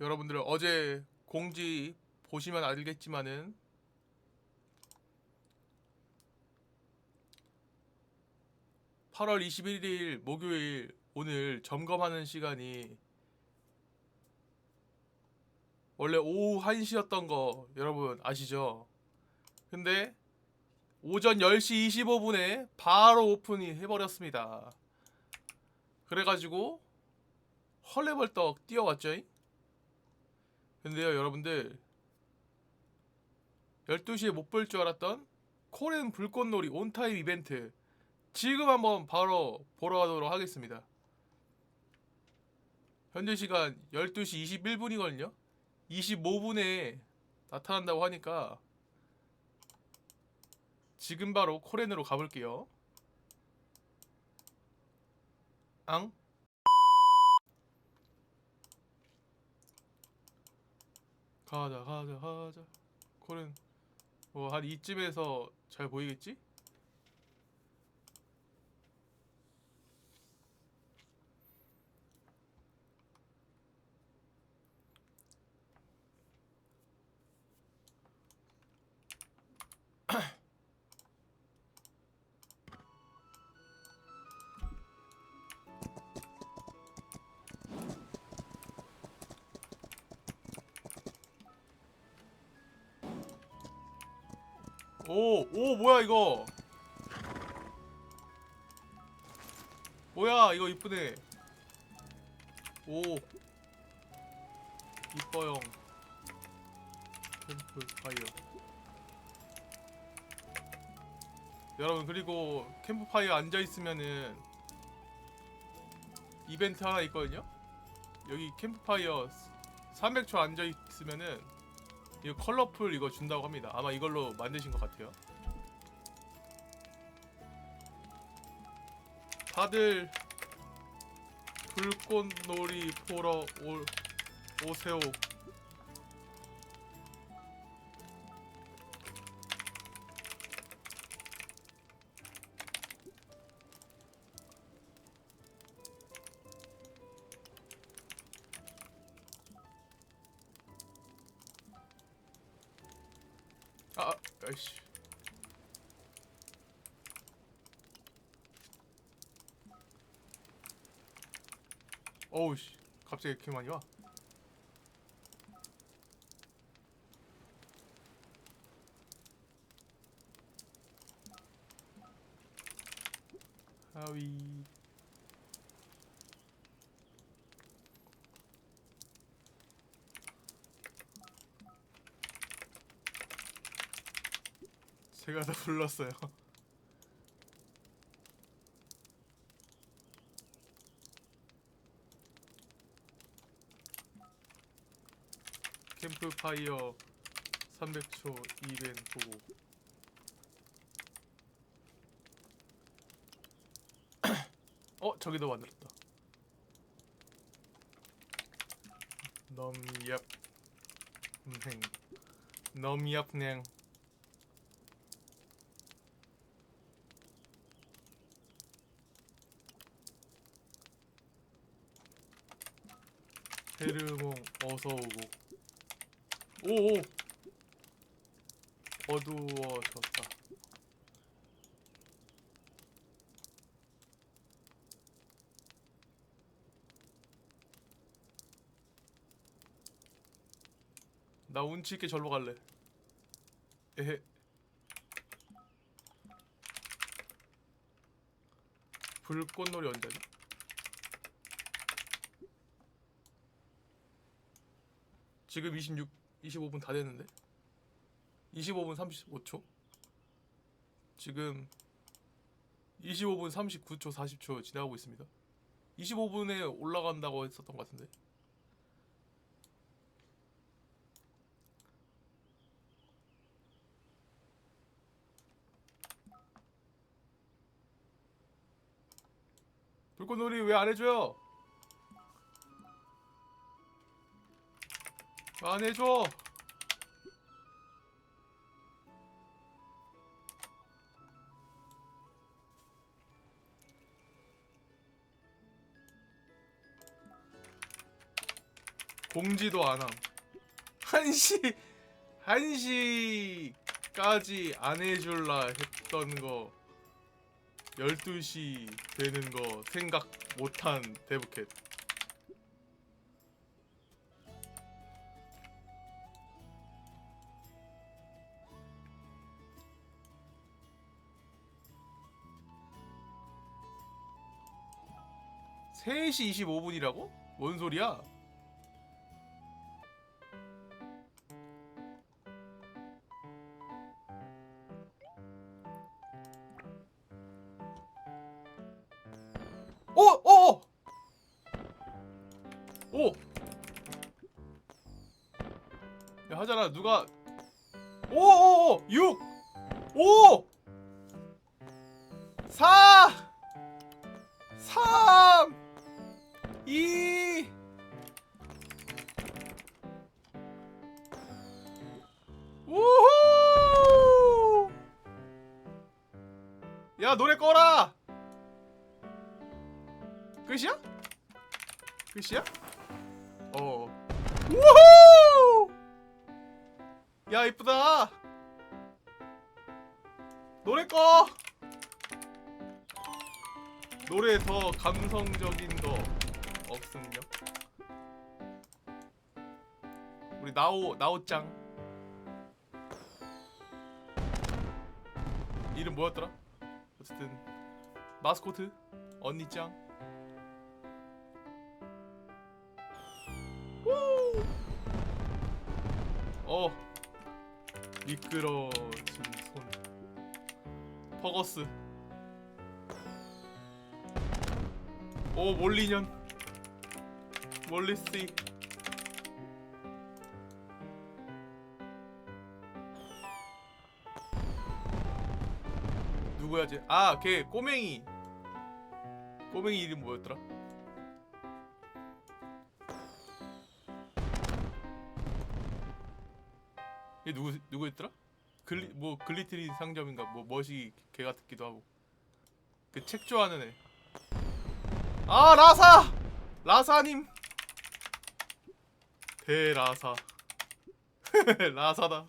여러분들 어제 공지 보시면 알겠지만은 (8월 21일) 목요일 오늘 점검하는 시간이 원래 오후 1시였던 거 여러분 아시죠? 근데 오전 10시 25분에 바로 오픈이 해버렸습니다. 그래가지고 헐레벌떡 뛰어왔죠. 근데요 여러분들 12시에 못 볼 줄 알았던 코렌 불꽃놀이 온타임 이벤트 지금 한번 바로 보러 가도록 하겠습니다. 현재 시간 12시 21분이거든요. 25분에 나타난다고 하니까 지금 바로 코렌으로 가볼게요. 앙? 가자 가자 가자 코렌 뭐한 이쯤에서 잘 보이겠지? 오, 오, 뭐야 이거? 뭐야 이거 이쁘네. 오, 이뻐요. 캠프 파이어. 여러분 그리고 캠프파이어 앉아 있으면은 이벤트 하나 있거든요. 여기 캠프파이어 300초 앉아 있으면은 이거 컬러풀 이거 준다고 합니다. 아마 이걸로 만드신 것 같아요. 다들 불꽃놀이 보러 올, 오세요. 아, 아, 아이씨. 어우 씨. 갑자기 이렇게 많이 와. 하위. 제가 다 불렀어요. 캠프파이어 300초 이벤트. 보고 어 저기도 만들었다. 넘얍. 냉 넘얍 냉 헤르몽 어서 오고. 오오. 어두워졌다. 나 운치 있게 절로 갈래. 에헤. 불꽃놀이 언제 하지? 지금 26, 25분 다 됐는데? 25분 35초? 지금 25분 39초, 40초 지나가고 있습니다. 25분에 올라간다고 했었던 것 같은데. 불꽃놀이 왜 안 해줘요? 안 해줘. 공지도 안 함 1시 1시까지 안 해줄라 했던 거 12시 되는 거 생각 못한 데브캣 세시 25분이라고? 뭔 소리야? 오! 오! 오! 야 하잖아 누가 오오오 6 5 4 3 2 우후! 야 노래 꺼라! 끝이야? 끝이야? 어. 우후! 야 이쁘다. 노래 꺼! 노래 더 감성적인 거 없음요? 우리 나오 나오짱 이름 뭐였더라? 어쨌든 마스코트 언니짱 우! 어 미끄러진 손 퍼거스 오 몰리년 몰리씨 누구야 쟤? 아, 걔 꼬맹이. 꼬맹이 이름 뭐였더라? 얘 누구 누구였더라? 글리 뭐 글리트리 상점인가 뭐 멋이 걔 같기도 하고. 그 책 좋아하는 애. 아 라사 라사님 대라사. 라사다.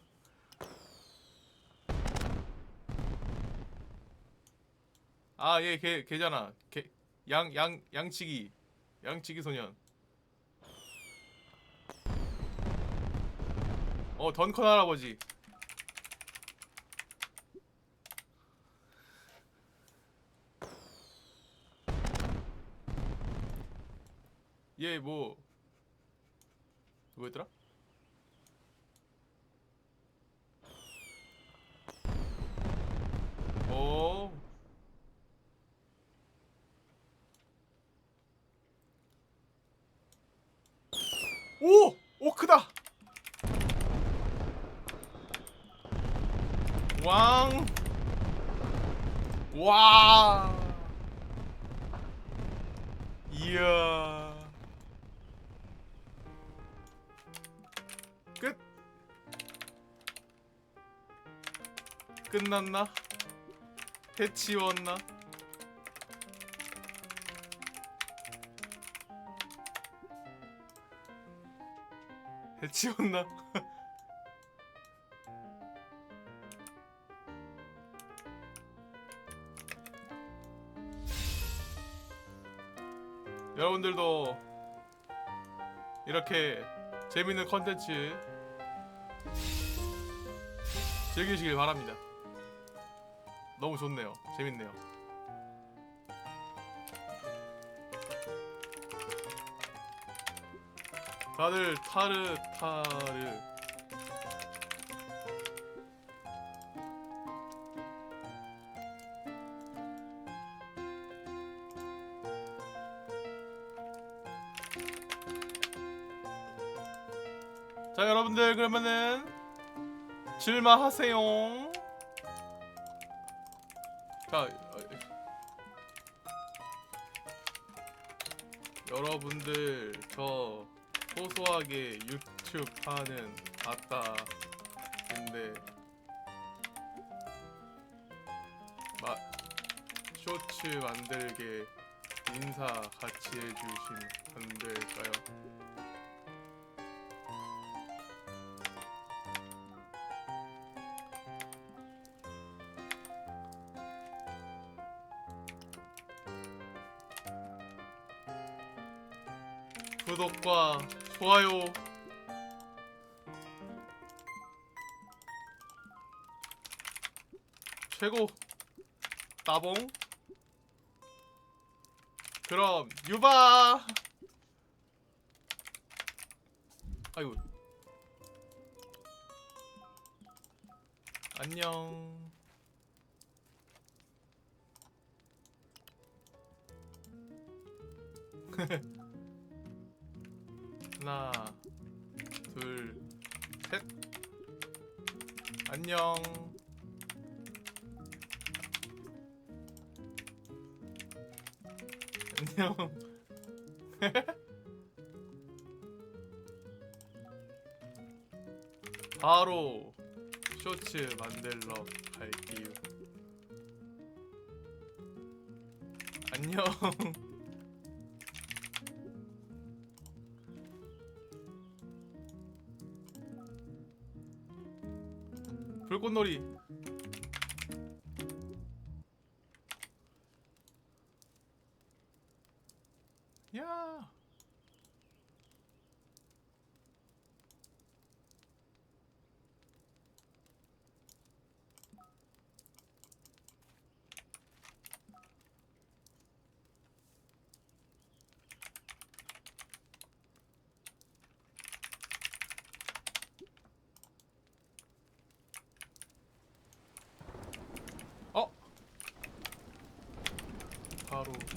아얘 걔 걔잖아. 걔 양 양 양치기. 양치기 소년. 어 던컨 할아버지. 얘뭐 누구였더라? 오. 오! 오 크다. 왕. 와. 이야. 끝났나? 해치웠나? 해치웠나? 여러분들도 이렇게 재밌는 컨텐츠 즐기시길 바랍니다. 너무 좋네요. 재밌네요. 다들 타르 타르 자 여러분들 그러면은 질마하세요 자 어, 여러분들 저 소소하게 유튜브 하는 아따 근데 마 쇼츠 만들게 인사 같이 해주시면 안 될까요? 구독과 좋아요. 최고. 따봉. 그럼 유바. 아이고. 안녕 하나 둘 셋. 안녕. 안녕. 바로 쇼츠 만들러 갈게요. 안녕 꽃놀이 바로